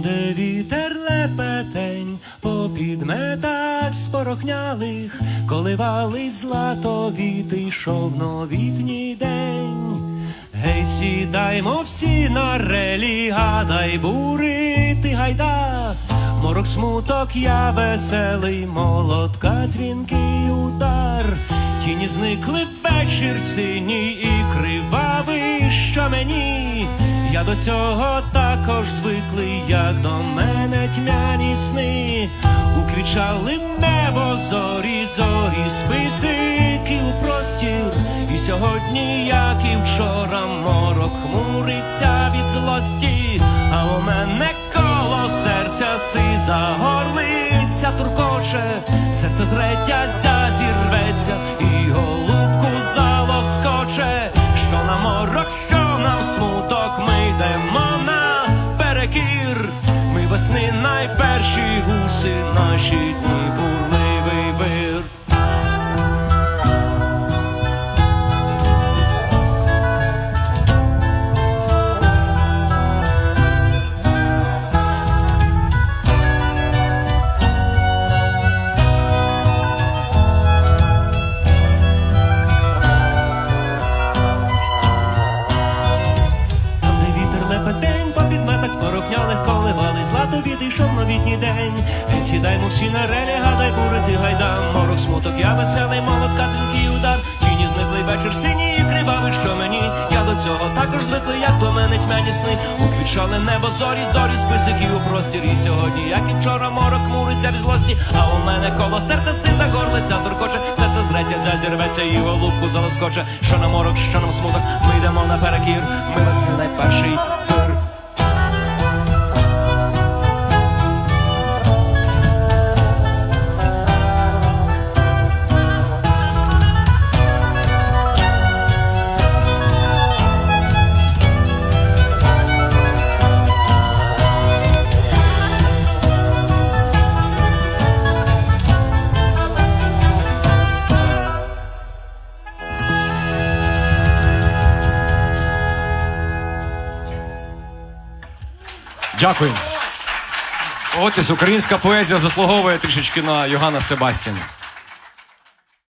де вітер лепетень, по підметах спорохнялих, коливались златовіти, йшов новітній день. Гей, сідаймо всі на релі, гадай, бурити гайда. Морок смуток, я веселий, молотка, дзвінкий удар. Тіні зникли вечір синій і кривавий, що мені. Я до цього також звиклий, як до мене тьмяні сни. Укричали небо, зорі, зорі, списики у простір. І сьогодні, як і вчора, морок хмуриться від злості, а у мене коло серця сиза горлиця туркоче, серце третя зазірветься і перекір. Ми весни найперші гуси, наші дні коливали злато від йшов новітній день. Гей, сідаймо всі на релі, гадай, бурити гайда. Морок смуток, я веселий, молотка, дзвінкий удар. Тіні зниклий вечір синій і кривавий, що мені. Я до цього також звиклий, як до мене тьмяні сни. Уквічали небо, зорі, зорі, списики у простір. І сьогодні, як і вчора, морок муриться від злості. А у мене коло серця сиза горлиця туркоче, серце зретя зазірветься і голубку залоскоче. Що на морок, що нам смуток, ми йдемо наперекір. Ми весни найперший пир. От із українська поезія заслуговує трішечки на Йоганна Себастіна.